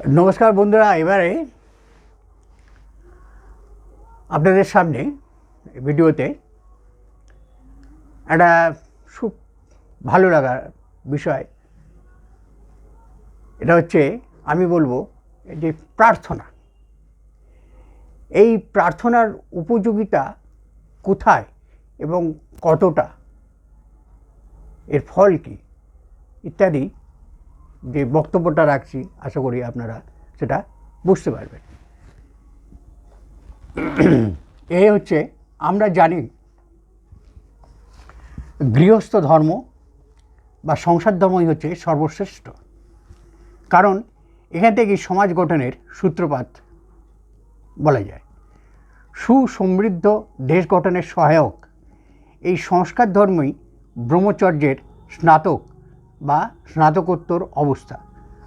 নমস্কার বন্ধুরা, এবারে আপনাদের সামনে ভিডিওতে একটা খুব ভালো লাগার বিষয়। এটা হচ্ছে আমি বলব যে প্রার্থনা। এই প্রার্থনার উপযোগিতা কোথায় এবং কতটা? এর ফল কী? ইত্যাদি যে বক্তব্যটা রাখছি, আশা করি আপনারা সেটা বুঝতে পারবেন। এ হচ্ছে, আমরা জানি গৃহস্থ ধর্ম বা সংসার ধর্মই হচ্ছে সর্বশ্রেষ্ঠ। কারণ এখান থেকেই সমাজ গঠনের সূত্রপাত বলা যায়। সুসমৃদ্ধ দেশ গঠনের সহায়ক এই সংস্কার ধর্মই ব্রহ্মচর্যের স্নাতক বা স্নাতকোত্তর অবস্থা।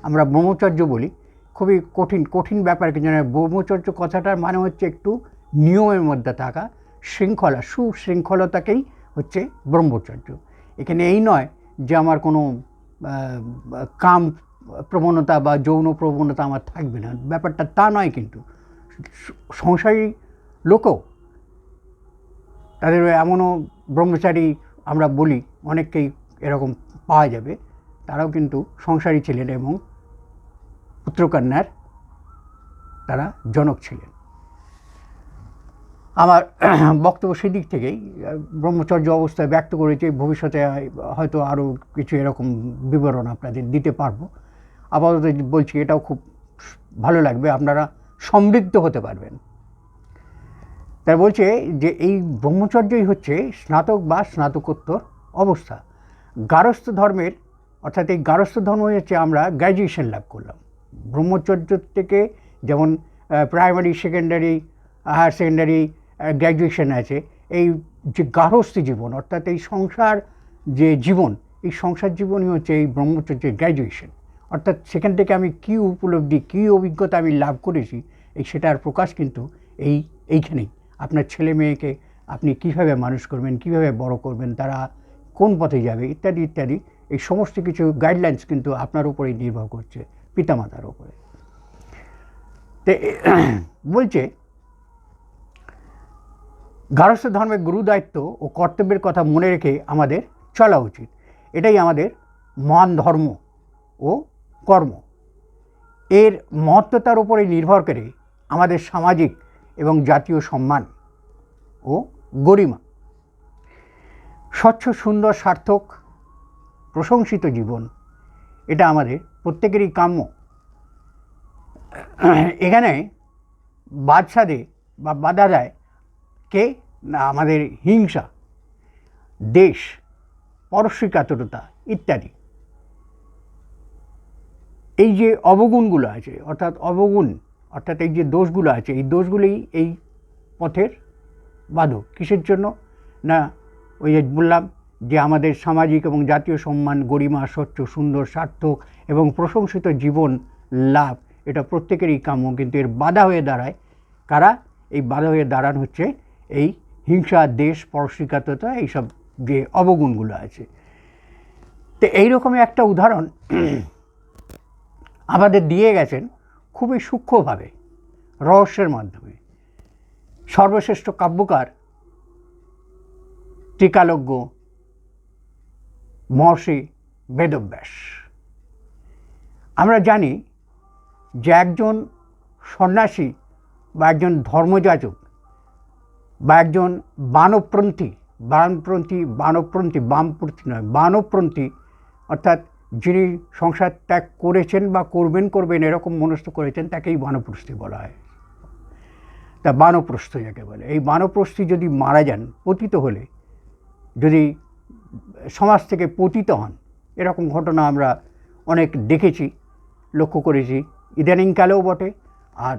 আমরা ব্রহ্মচর্য বলি। খুবই কঠিন কঠিন ব্যাপার কিন্তু ব্রহ্মচর্য কথাটার মানে হচ্ছে একটু নিয়মের মধ্যে থাকা, শৃঙ্খলা, সুশৃঙ্খলতাকেই হচ্ছে ব্রহ্মচর্য। এখানে এই নয় যে আমার কোনো কাম প্রবণতা বা যৌন প্রবণতা আমার থাকবে না। ব্যাপারটা তা নয় কিন্তু। সংসারী লোকও, তাদের এমনও ব্রহ্মচারী আমরা বলি, অনেককেই এরকম পাওয়া যাবে। তারাও কিন্তু সংসারী ছিলেন এবং পুত্রকন্যার তারা জনক ছিলেন। আমার বক্তব্য সেদিক থেকেই ব্রহ্মচর্য অবস্থায় ব্যক্ত করেছি, ভবিষ্যতে হয়তো আরও কিছু এরকম বিবরণ আপনাদের দিতে পারব। আপাতত বলছি এটাও খুব ভালো লাগবে, আপনারা সমৃদ্ধ হতে পারবেন। তাই বলছে যে এই ব্রহ্মচর্যই হচ্ছে স্নাতক বা স্নাতকোত্তর অবস্থা। গারস্থ ধর্মের অর্থাৎ এই গারস্থ ধর্ম হচ্ছে আমরা গ্র্যাজুয়েশন লাভ করলাম। ব্রহ্মচর্য থেকে যেমন primary secondary higher secondary graduation আছে, এই যে গারস্থ জীবন, অর্থাৎ এই সংসার যে জীবন, এই সংসার জীবনই হচ্ছে এই ব্রহ্মচর্যের গ্র্যাজুয়েশন অর্থাৎ সেখান থেকে আমি কী উপলব্ধি, কী অভিজ্ঞতা আমি লাভ করেছি, এই সেটার প্রকাশ কিন্তু এই, এইখানেই। আপনার ছেলে মেয়েকে আপনি কীভাবে মানুষ করবেন, কীভাবে বড় করবেন, তারা কোন পথে যাবে, ইত্যাদি ইত্যাদি। এই সমস্ত কিছু গাইডলাইন্স কিন্তু আপনার উপরেই নির্ভর করছে, পিতামাতার উপরে। তো, বলছে গারস্থ ধর্মের গুরু দায়িত্ব ও কর্তব্যের কথা মনে রেখে আমাদের চলা উচিত। এটাই আমাদের মহান ধর্ম ও কর্ম। এর মহত্বতার উপরে নির্ভর করে আমাদের সামাজিক এবং জাতীয় সম্মান ও গরিমা। স্বচ্ছ, সুন্দর, সার্থক প্রশংসিত জীবন। এটা আমাদের প্রত্যেকেরই কাম্য। এখানে বাদশাদে বা বাধা দেয় কে না, আমাদের হিংসা, দেশ পরশ্রীকাতরতা ইত্যাদি। এই যে অবগুণগুলো আছে, অর্থাৎ অবগুণ, অর্থাৎ এই যে দোষগুলো আছে, এই দোষগুলোই এই পথের বাধক। কিসের জন্য? না, ওই যে বললাম যে আমাদের সামাজিক এবং জাতীয় সম্মান, গরিমা, স্বচ্ছ, সুন্দর, সার্থক এবং প্রশংসিত জীবন লাভ, এটা প্রত্যেকেরই কাম্য, কিন্তু এর বাধা হয়ে দাঁড়ায় কারা? এই বাধা হয়ে দাঁড়ান হচ্ছে এই হিংসা, দেশ, পরশ্রিকাততা, এইসব যে অবগুণগুলো আছে। তো এইরকমই একটা উদাহরণ আমাদের দিয়ে গেছেন খুবই সূক্ষ্মভাবে, রহস্যের মাধ্যমে। সর্বশ্রেষ্ঠ কাব্যকার টিকালজ্ঞ মহর্ষি বেদব্যাস। আমরা জানি যে একজন সন্ন্যাসী বা একজন ধর্মযাজক বা একজন বানপন্থী বানপন্থী বানপন্থী বামপন্থী নয় বানপন্থী অর্থাৎ যিনি সংসার ত্যাগ করেছেন বা করবেন করবেন, এরকম মনস্থ করেছেন, তাকেই বানপ্রস্থী বলা হয়। তা বানপ্রস্থ যাকে বলে। এই বানপ্রস্থী যদি মারা যান, পতিত হলে, যদি সমাজ থেকে পতিত হন। এরকম ঘটনা আমরা অনেক দেখেছি, লক্ষ্য করেছি। ইদানিংকালেও বটে আর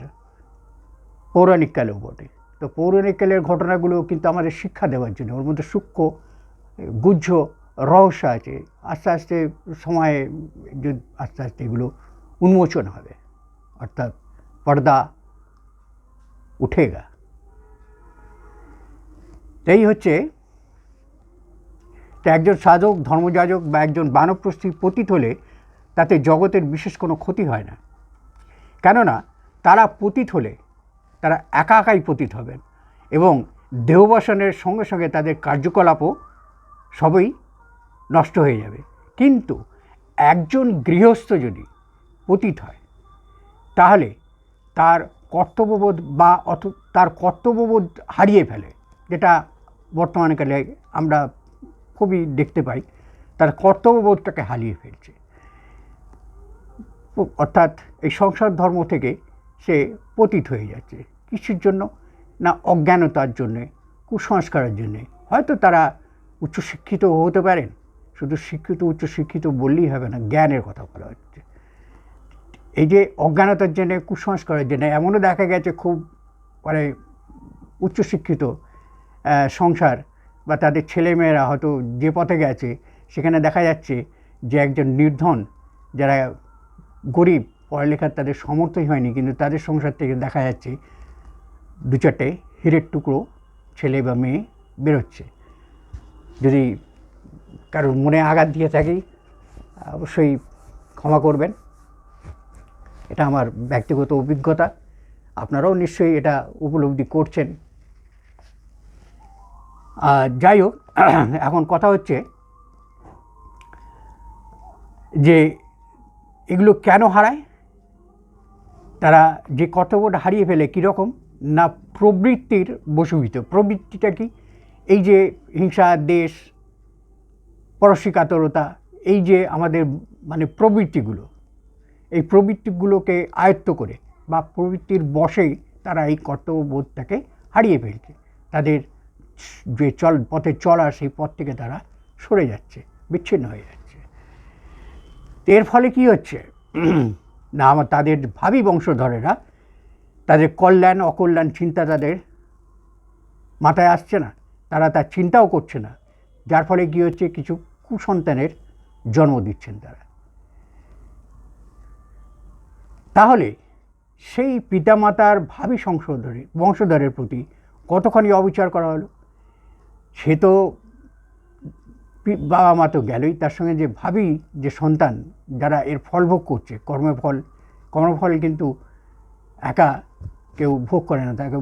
পৌরাণিককালেও বটে। তো পৌরাণিককালের ঘটনাগুলো কিন্তু আমাদের শিক্ষা দেওয়ার জন্য, ওর মধ্যে সূক্ষ্ম, গুহ্য রহস্য আছে। আস্তে আস্তে সময়ে যে আস্তে আস্তে এগুলো উন্মোচন হবে, অর্থাৎ পর্দা উঠেগা এই হচ্ছে তো একজন সাধক, ধর্মযাজক বা একজন বানপ্রস্থী পতিত হলে তাতে জগতের বিশেষ কোনো ক্ষতি হয় না। কেননা তারা পতিত হলে তারা একা একাই পতিত হবেন এবং দেহবসনের সঙ্গে সঙ্গে তাদের কার্যকলাপও সবই নষ্ট হয়ে যাবে। কিন্তু একজন গৃহস্থ যদি পতিত হয়, তাহলে তার কর্তব্যবোধ বা অথ, তার কর্তব্যবোধ হারিয়ে ফেলে, যেটা বর্তমানকালে আমরা খুবই দেখতে পাই, তার কর্তব্যবোধটাকে হারিয়ে ফেলছে। অর্থাৎ এই সংসার ধর্ম থেকে সে পতিত হয়ে যাচ্ছে। কিছুর জন্য? না অজ্ঞানতার জন্যে, কুসংস্কারের জন্যে। হয়তো তারা উচ্চশিক্ষিত হতে পারেন, শুধু শিক্ষিত, উচ্চশিক্ষিত বললেই হবে না, জ্ঞানের কথা বলা হচ্ছে। এই যে অজ্ঞানতার জন্য, কুসংস্কারের জন্য, এমনও দেখা গেছে খুব মানে উচ্চশিক্ষিত সংসার বা তাদের ছেলেমেয়েরা হয়তো যে পথে গেছে, সেখানে দেখা যাচ্ছে যে একজন নির্ধন, যারা গরিব, পড়ালেখার তাদের সামর্থ্যই হয়নি, কিন্তু তাদের সংসার থেকে দেখা যাচ্ছে দু চারটে হিরের টুকরো ছেলে বা মেয়ে বেরোচ্ছে। যদি কারোর মনে আঘাত দিয়ে থাকি, অবশ্যই ক্ষমা করবেন। এটা আমার ব্যক্তিগত অভিজ্ঞতা। আপনারাও নিশ্চয়ই এটা উপলব্ধি করছেন। যাই হোক, এখন কথা হচ্ছে যে এগুলো কেন হারায়? তারা যে কর্তব্যটা হারিয়ে ফেলে কীরকম? না প্রবৃত্তির বশীভূত। প্রবৃত্তিটা কি? এই যে হিংসা, দেশ পরশিকাতরতা এই যে আমাদের মানে প্রবৃত্তিগুলো, এই প্রবৃত্তিগুলোকে আয়ত্ত করে বা প্রবৃত্তির বশেই তারা এই কর্তব্যবোধটাকে হারিয়ে ফেলছে। তাদের যে চল, পথে চলা সেই পথ থেকে তারা সরে যাচ্ছে, বিচ্ছিন্ন হয়ে যাচ্ছে। এর ফলে কি হচ্ছে? না আমার তাদের ভাবি বংশধরেরা, তাদের কল্যাণ, অকল্যাণ চিন্তা তাদের মাথায় আসছে না, তারা তার চিন্তাও করছে না। যার ফলে কী হচ্ছে? কিছু কুসন্তানের জন্ম দিচ্ছেন তারা। তাহলে সেই পিতামাতার ভাবি সংশোধনের, বংশধরের প্রতি কতখানি অবিচার করা হলো? সে তো বাবা মা তো গেলই। তার সঙ্গে যে ভাবি, যে সন্তান, যারা এর ফল ভোগ করছে কর্মফল কর্মফল কিন্তু একা কেউ ভোগ করে না। তাকে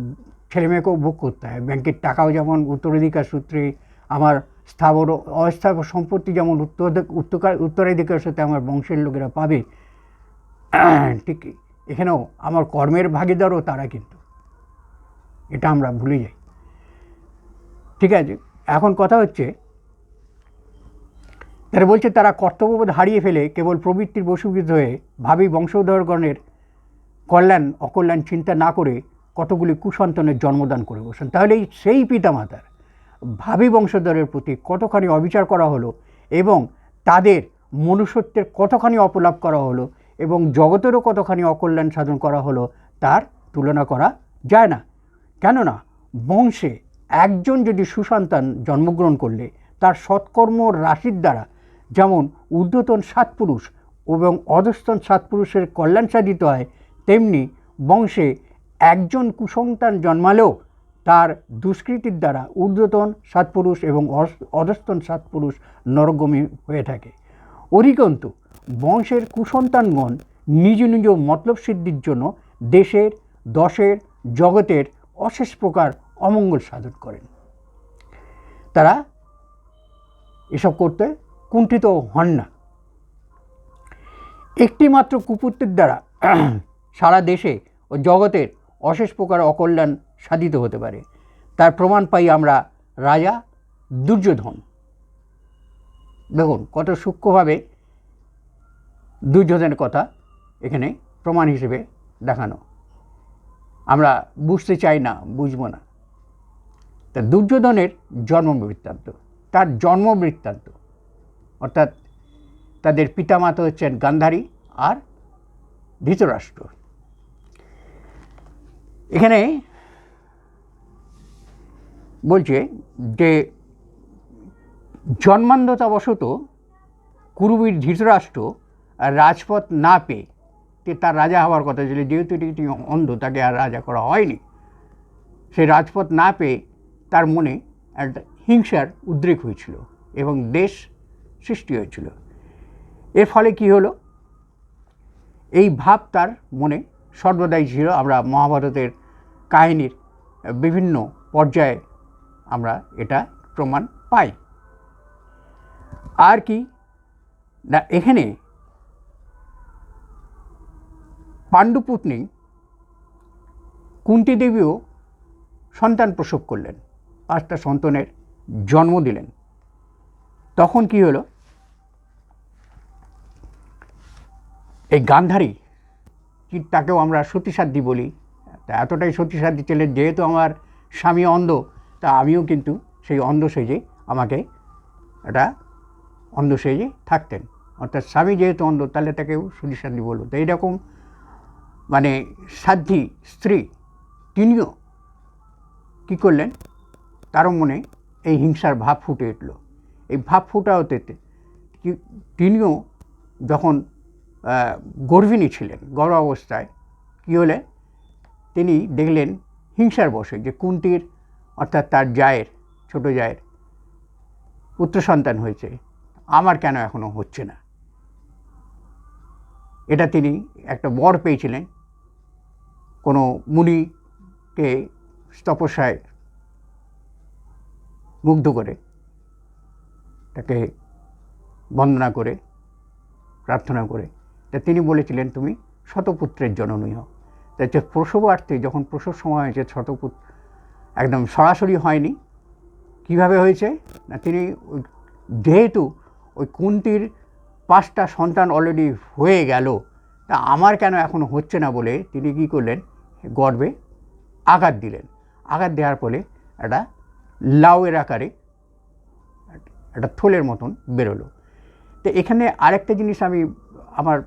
ছেলে মেয়েকেও ভোগ করতে হয়। ব্যাংকের টাকাও যেমন উত্তরাধিকার সূত্রে, আমার স্থাবর, অস্থাবর সম্পত্তি যেমন উত্তর উত্তর- উত্তরাধিকার সূত্রে আমার বংশের লোকেরা পাবে, ঠিক এখানেও আমার কর্মের ভাগিদারও তারা কিন্তু। এটা আমরা ভুলে যাই। ঠিক আছে? এখন কথা হচ্ছে, তারা বলছে তারা কর্তব্যবোধ হারিয়ে ফেলে কেবল প্রবৃত্তির বশীভূত হয়ে ভাবি বংশধরগণের কল্যাণ, অকল্যাণ চিন্তা না করে কতগুলি কুসন্তানের জন্মদান করে বসেন। তাহলে এই সেই পিতামাতার ভাবি বংশধরের প্রতি কতখানি অবিচার করা হলো এবং তাদের মনুষ্যত্বের কতখানি অপলাপ করা হলো এবং জগতেরও কতখানি অকল্যাণ সাধন করা হলো, তার তুলনা করা যায় না। কেননা বংশে একজন যদি সুসন্তান জন্মগ্রহণ করলে, তার সৎকর্ম রাশির দ্বারা যেমন ঊর্ধ্বতন সাত পুরুষ এবং অধস্তন সাত পুরুষের কল্যাণ সাধিত হয়, তেমনি বংশে একজন কুসন্তান জন্মালেও তার দুষ্কৃতির দ্বারা ঊর্ধ্বতন সাত পুরুষ এবং অধস্তন সাত পুরুষ নরগমী হয়ে থাকে। অধিকন্তু, বংশের কুসন্তানগণ নিজ নিজ মতলব সিদ্ধির জন্য দেশের, দশের, জগতের অশেষ প্রকার অমঙ্গল সাধন করেন। তারা এসব করতে কুণ্ঠিত হন না। একটিমাত্র কুপুত্রের দ্বারা সারা দেশে ও জগতের অশেষ প্রকার অকল্যাণ সাধিত হতে পারে। তার প্রমাণ পাই আমরা রাজা দুর্যোধন। দেখুন, কত সূক্ষ্মভাবে দুর্যোধনের কথা এখানে প্রমাণ হিসেবে দেখানো। আমরা বুঝতে চাই না, বুঝব না। তা দুর্যোধনের জন্ম বৃত্তান্ত, তার জন্ম বৃত্তান্ত। অর্থাৎ তাদের পিতামাতা হচ্ছেন গান্ধারী আর ধৃতরাষ্ট্র। এখানে বলছে যে জন্মান্ধতাবশত কুরুবীর ধৃতরাষ্ট্র আর রাজপথ না পেয়ে তার রাজা হওয়ার কথা ছিল, যেহেতু এটি অন্ধ, তাকে আর রাজা করা হয়নি। সে রাজপথ না পেয়ে তার মনে একটা হিংসার উদ্রেক হয়েছিল এবং দেশ সৃষ্টি হয়েছিল। এর ফলে কি হলো? এই ভাব তার মনে সর্বদাই ছিল। আমরা মহাভারতের কাহিনীর বিভিন্ন পর্যায়ে আমরা এটা প্রমাণ পাই। আর কি? না, এখানে পাণ্ডুপুত্নী কুন্তি দেবীও সন্তান প্রসব করলেন। পাঁচটা সন্তানের জন্ম দিলেন। তখন কি হলো? এই গান্ধারী তাকেও আমরা সতীসাধ্যী বলি? তা এতটাই সতীসাধ্যী ছিলেন যেহেতু আমার স্বামী অন্ধ, তা আমিও কিন্তু সেই অন্ধ সেজে আমাকে একটা অন্ধ সেজে থাকতেন। অর্থাৎ স্বামী যেহেতু অন্ধ, তাহলে তাকেও সতীসাধ্যী বলব। তো এইরকম মানে সাধ্যী স্ত্রী তিনিও কী করলেন? তারও মনে এই হিংসার ভাব ফুটে উঠল। এই ভাব ফুটা হতে তিনিও যখন গর্ভিণী ছিলেন গর্ভাবস্থায় কী হলে? তিনি দেখলেন হিংসার বসে যে কুন্তির, অর্থাৎ তার জায়ের, ছোট জায়ের পুত্র সন্তান হয়েছে, আমার কেন এখনও হচ্ছে না? এটা তিনি একটা বর পেয়েছিলেন। কোনো মুনিকে তপস্যায় মুগ্ধ করে, তাকে বন্দনা করে, প্রার্থনা করে। তা তিনি বলেছিলেন, তুমি শতপুত্রের জননী হও। তা যে প্রসবার্থে যখন প্রসব সময় হয়েছে, শতপুত্র একদম সরাসরি হয়নি। কীভাবে হয়েছে? না, তিনি যেহেতু ওই কুন্তির পাঁচটা সন্তান অলরেডি হয়ে গেল, তা আমার কেন এখনও হচ্ছে না বলে তিনি কী করলেন? গর্বে আঘাত দিলেন। আঘাত দেওয়ার ফলে একটা লাউয়ের আকারে একটা থলের মতন বেরোলো। তো এখানে আরেকটা জিনিস আমি আমার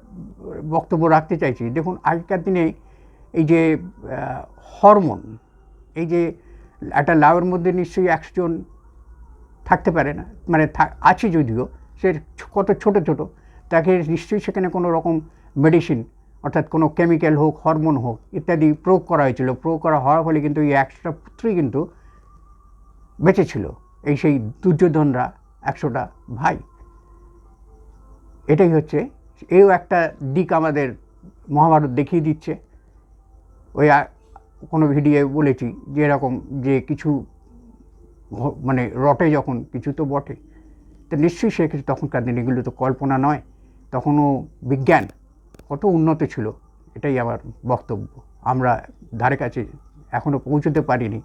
বক্তব্য রাখতে চাইছি। দেখুন, আগেকার দিনে এই যে হরমোন, এই যে, একটা লাউয়ের মধ্যে নিশ্চয়ই একশো জন থাকতে পারে না মানে আছে যদিও, সে কত ছোট ছোট, তাকে নিশ্চয়ই সেখানে কোনো রকম মেডিসিন অর্থাৎ কোনো কেমিক্যাল হোক হরমোন হোক, ইত্যাদি প্রয়োগ করা হয়েছিল। প্রয়োগ করা হওয়ার ফলে কিন্তু এই একশোটা পুত্রই কিন্তু বেঁচে ছিল এই সেই দুর্যোধনরা, একশোটা ভাই। এটাই হচ্ছে, এও একটা দিক আমাদের মহাভারত দেখিয়ে দিচ্ছে। ওই কোনো ভিডিও বলেছি যে এরকম যে কিছু মানে রটে যখন, কিছু তো বটে। তো নিশ্চয়ই সে কিছু তখনকার দিন এগুলো তো কল্পনা নয়, তখনও বিজ্ঞান কত উন্নত ছিল, এটাই আমার বক্তব্য। আমরা ধারে কাছে এখনও পৌঁছতে পারিনি।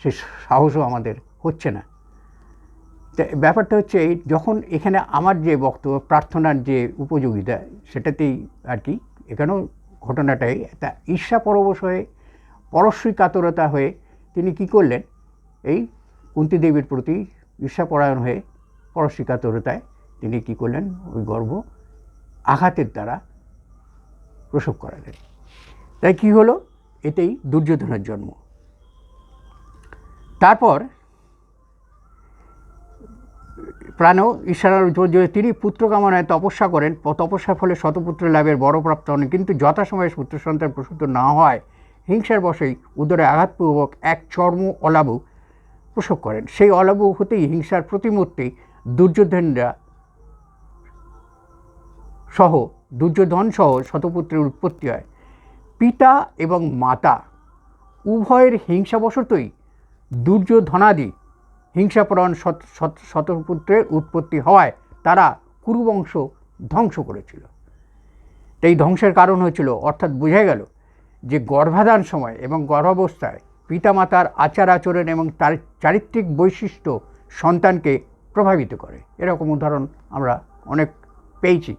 সে সাহসও আমাদের হচ্ছে না। ব্যাপারটা হচ্ছে এই যখন এখানে আমার যে বক্তব্য, প্রার্থনার যে উপযোগিতা, সেটাতেই আর কি এখানেও ঘটনাটাই। তা ঈর্ষা পরবশ হয়ে পরশ্রী কাতরতা হয়ে তিনি কি করলেন? এই কুন্তি দেবীর প্রতি ঈর্ষাপরায়ণ হয়ে পরশ্রী কাতরতায় তিনি কি করলেন? ওই গর্ভ আঘাতের দ্বারা প্রসব করালেন। তাই কি হলো? এটাই দুর্যোধনের জন্ম। তারপর প্রাণ ঈশ্বরের তিনি পুত্র কামনায় তপস্যা করেন, তপস্যার ফলে শতপুত্র লাভের বড় প্রাপ্ত হন। কিন্তু যথাসময়ে পুত্র সন্তান প্রসূত না হয় হিংসার বশেই উদরে আঘাতপূর্বক এক চর্ম অলাবু প্রসব করেন। সেই অলাবু হতেই হিংসার প্রতিমূর্তি দুর্যোধনরা সহ দুর্যোধন সহ শতপুত্রের উৎপত্তি হয়। পিতা এবং মাতা উভয়ের হিংসাবশতই দুর্যোধনাদি শত- শতপুত্রের উৎপত্তি হওয়ায় তারা কুরুবংশ ধ্বংস করেছিল। এই ধ্বংসের কারণ হয়েছিল, অর্থাৎ বোঝা গেল যে গর্ভাধান সময় এবং গর্ভাবস্থায় পিতামাতার আচার আচরণ এবং তার চারিত্রিক বৈশিষ্ট্য সন্তানকে প্রভাবিত করে। এরকম উদাহরণ আমরা অনেক পেয়েছি।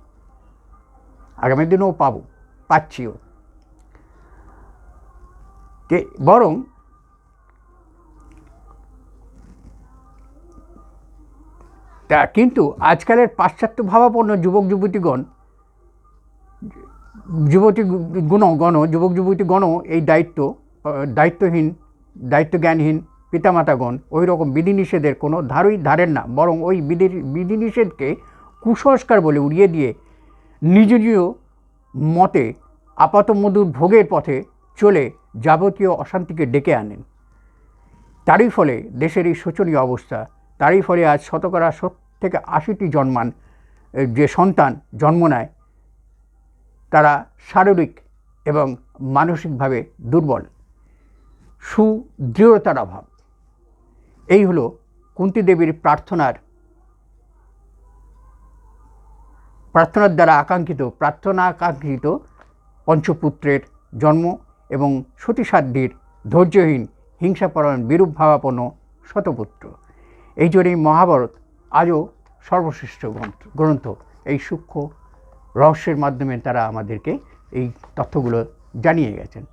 আগামী দিনেও পাবো, পাচ্ছিও। বরং তা কিন্তু আজকালের পাশ্চাত্য ভাবাপন্ন যুবক যুবতীগণ, যুবতী গুণ, গণ, যুবক যুবতী গণ এই দায়িত্ব, দায়িত্বহীন, দায়িত্বজ্ঞানহীন পিতামাতাগণ ওই রকম বিধিনিষেধের কোনো ধারই ধারেন না। বরং ওই বিধি, বিধিনিষেধকে কুসংস্কার বলে উড়িয়ে দিয়ে নিজ নিজ মতে আপাতমধুর ভোগের পথে চলে যাবতীয় অশান্তিকে ডেকে আনেন। তারই ফলে দেশের এই শোচনীয় অবস্থা তারই ফলে আজ শতকরা থেকে আশিটি জন্মান যে সন্তান জন্ম নেয়, তারা শারীরিক এবং মানসিকভাবে দুর্বল। সুদৃঢ়তার অভাব। এই হলো কুন্তী দেবীর প্রার্থনার প্রার্থনার দ্বারা আকাঙ্ক্ষিত প্রার্থনা আকাঙ্ক্ষিত পঞ্চপুত্রের জন্ম এবং সতীসাধ্যের ধৈর্যহীন, হিংসাপরায়ণ, বিরূপ ভাবাপন্ন শতপুত্র। এই জন্যই মহাভারত আজও সর্বশ্রেষ্ঠ গ্রন্থ গ্রন্থ। এই সূক্ষ্ম রহস্যের মাধ্যমে তারা আমাদেরকে এই তথ্যগুলো জানিয়ে গেছেন।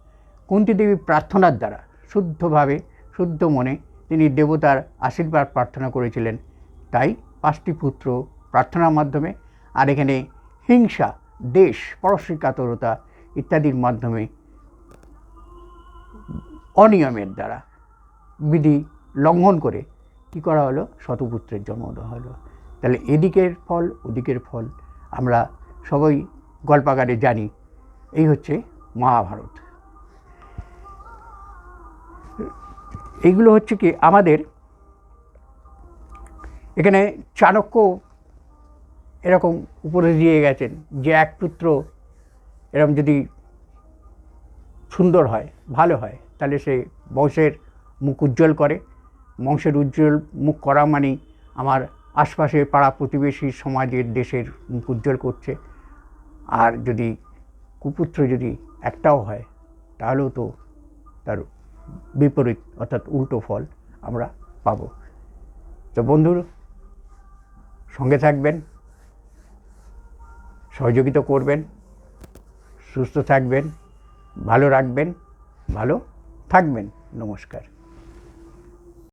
কুন্তী দেবী প্রার্থনার দ্বারা শুদ্ধভাবে, শুদ্ধ মনে তিনি দেবতার আশীর্বাদ প্রার্থনা করেছিলেন। তাই পাঁচটি পুত্র প্রার্থনার মাধ্যমে আর এখানে হিংসা, দেশ, পরশ্রীকাতরতা ইত্যাদির মাধ্যমে অনিয়মের দ্বারা বিধি লঙ্ঘন করে কি করা হলো? শতপুত্রের জন্ম দেওয়া হলো। তাহলে এদিকের ফল, ওদিকের ফল আমরা সবাই গল্পাগারে জানি। এই হচ্ছে মহাভারত। এইগুলো হচ্ছে কি আমাদের এখানে চাণক্য এরকম উপরে দিয়ে গেছেন যে এক পুত্র এরকম যদি সুন্দর হয়, ভালো হয়, তাহলে সে বংশের মুখ উজ্জ্বল করে। বংশের উজ্জ্বল মুখ করা মানেই আমার আশপাশের পাড়া প্রতিবেশী সমাজের দেশের মুখ উজ্জ্বল করছে। আর যদি কুপুত্র যদি একটাও হয়, তাহলেও তো তার বিপরীত অর্থাৎ উল্টো ফল আমরা পাব। তো বন্ধুর সঙ্গে থাকবেন, সহযোগিতা করবেন, সুস্থ থাকবেন, ভালো রাখবেন, ভালো থাকবেন। নমস্কার।